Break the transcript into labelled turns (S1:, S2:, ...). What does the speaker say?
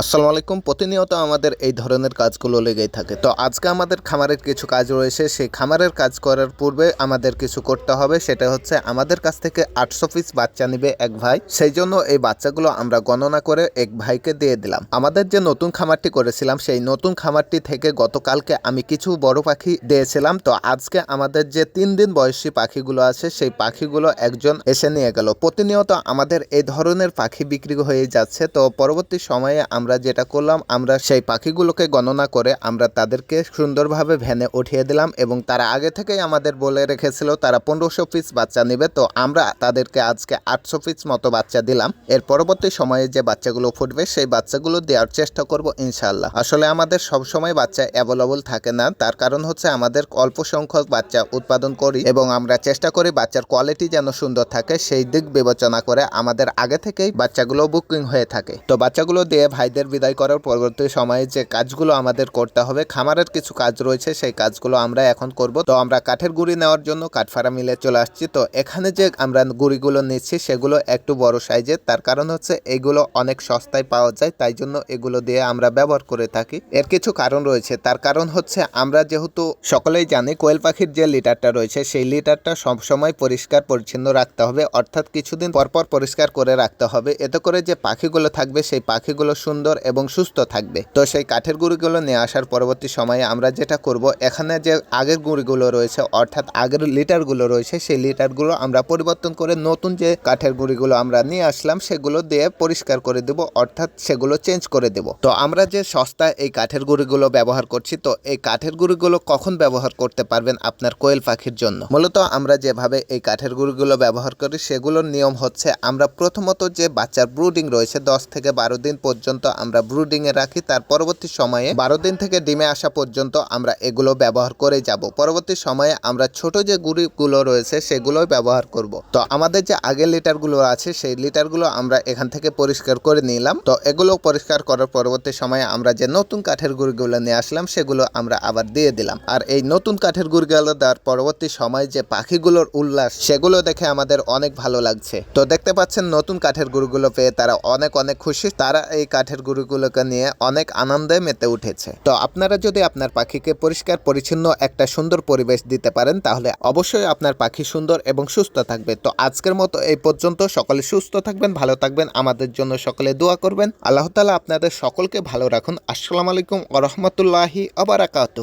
S1: আসসালামু আলাইকুম। প্রতিনিয়ত আমাদের এই ধরনের কাজগুলো লেগেই থাকে। তো আজকে আমাদের খামারের কিছু কাজ রয়েছে। সেই খামারের কাজ করার পূর্বে আমাদের কিছু করতে হবে। সেটা হচ্ছে আমাদের কাছ থেকে আটশো পিস বাচ্চা নিবে এক ভাই। সেই জন্য এই বাচ্চাগুলো আমরা গণনা করে এক ভাইকে দিয়ে দিলাম। আমাদের যে নতুন খামারটি করেছিলাম, সেই নতুন খামারটি থেকে গতকালকে আমি কিছু বড় পাখি দিয়েছিলাম। তো আজকে আমাদের যে তিন দিন বয়সী পাখিগুলো আছে, সেই পাখিগুলো একজন এসে নিয়ে গেল। প্রতিনিয়ত আমাদের এই ধরনের পাখি বিক্রি হয়ে যাচ্ছে। তো পরবর্তী সময়ে আমরা যেটা করলাম, আমরা সেই পাখিগুলোকে গণনা করে আমরা তাদেরকে সুন্দরভাবে ভ্যানে উঠিয়ে দিলাম এবং তারা আগে থেকেই আমাদের বলে রেখেছিল, তারা পনেরোশো পিস বাচ্চা নেবে। তো আমরা তাদেরকে আজকে আটশো পিস মতো বাচ্চা দিলাম। এর পরবর্তী সময়ে যে বাচ্চাগুলো ফুটবে, সেই বাচ্চাগুলো দেওয়ার চেষ্টা করব ইনশাল্লাহ আসলে আমাদের সব সময় বাচ্চা অ্যাভেলেবল থাকে না। তার কারণ হচ্ছে আমাদের অল্প সংখ্যক বাচ্চা উৎপাদন করি এবং আমরা চেষ্টা করি বাচ্চার কোয়ালিটি যেন সুন্দর থাকে, সেই দিক বিবেচনা করে আমাদের আগে থেকেই বাচ্চাগুলো বুকিং হয়ে থাকে। তো বাচ্চাগুলো দিয়ে ভাইদের বিদায় করার পরবর্তী সময়ে যে কাজগুলো আমাদের করতে হবে, খামারের কিছু কাজ রয়েছে, সেই কাজগুলো আমরা এখন করব। তো আমরা কাঠের গুঁড়ি নেওয়ার জন্য কাঠফাড়া মিলে চলে আসছি। তো এখানে যে আমরা গুঁড়িগুলো নিচ্ছি, সেগুলো একটু বড় সাইজের। তার কারণ হচ্ছে এগুলো অনেক সস্তায় পাওয়া যায়, তাই জন্য এগুলো দিয়ে আমরা ব্যবহার করে থাকি। এর কিছু কারণ রয়েছে। তার কারণ হচ্ছে আমরা যেহেতু সকলেই জানি, কোয়েল পাখির যে লিটারটা রয়েছে, সেই লিটারটা সবসময় পরিষ্কার পরিচ্ছন্ন রাখতে হবে। অর্থাৎ কিছুদিন পরপর পরিষ্কার করে রাখতে হবে। এতে করে যে পাখিগুলো থাকবে, সেই পাখিগুলো সুন্দর এবং সুস্থ থাকবে। তো সেই কাঠের গুঁড়িগুলো নিয়ে আসার পরবর্তী সময়ে আমরা যেটা করব, এখানে যে আগের গুঁড়িগুলো রয়েছে, অর্থাৎ আগের লিটারগুলো রয়েছে, সেই লিটারগুলো আমরা পরিবর্তন করে নতুন যে কাঠের গুঁড়িগুলো আমরা নিয়ে আসলাম, সেগুলো দিয়ে পরিষ্কার করে দেব, অর্থাৎ সেগুলো চেঞ্জ করে দেব। তো আমরা যে সস্তা এই কাঠের গুঁড়িগুলো ব্যবহার করছি, তো এই কাঠের গুঁড়িগুলো কখন ব্যবহার করতে পারবেন আপনার কোয়েল পাখির জন্য? মূলত আমরা যেভাবে এই কাঠের গুঁড়িগুলো ব্যবহার করি, সেগুলোর নিয়ম হচ্ছে আমরা প্রথমত যে বাচ্চার ব্রুডিং রয়েছে, দশ থেকে বারো দিন পর্যন্ত আমরা ব্রুডিং এ রাখি, তার পরবর্তী সময়ে বারো দিন থেকে ডিমে আসা পর্যন্ত আমরা এগুলো ব্যবহার করে যাব। পরবর্তী সময়ে আমরা ছোট যে গুঁড়িগুলো রয়েছে, সেগুলোই ব্যবহার করব। তো আমাদের যে আগের লিটারগুলো আছে, সেই লিটারগুলো আমরা এখান থেকে পরিষ্কার করে নিলাম। তো এগুলো পরিষ্কার করার পরবর্তী সময়ে আমরা যে নতুন কাঠের গুঁড়িগুলো নিয়ে আসলাম, সেগুলো আমরা আবার দিয়ে দিলাম। আর এই নতুন কাঠের গুঁড়িগুলো দেওয়ার পরবর্তী সময় যে পাখিগুলোর উল্লাস, সেগুলো দেখে আমাদের অনেক ভালো লাগছে। তো দেখতে পাচ্ছেন, নতুন কাঠের গুঁড়িগুলো পেয়ে তারা অনেক অনেক খুশি। তারা এই কাঠের গুঁড়িগুলোকে নিয়ে অনেক আনন্দে মেতে উঠেছে। তো আপনারা যদি আপনার পাখিকে পরিষ্কার, পরিচ্ছন্ন একটা সুন্দর পরিবেশ দিতে পারেন, তাহলে অবশ্যই আপনার পাখি সুন্দর এবং সুস্থ থাকবে। তো আজকের মতো এই পর্যন্ত। সকলে সুস্থ থাকবেন, ভালো থাকবেন। আমাদের জন্য সকলে দোয়া করবেন। আল্লাহ তালা আপনাদের সকলকে ভালো রাখুন। আসসালামু আলাইকুম আরহামতুল্লাহি আবারাকাতু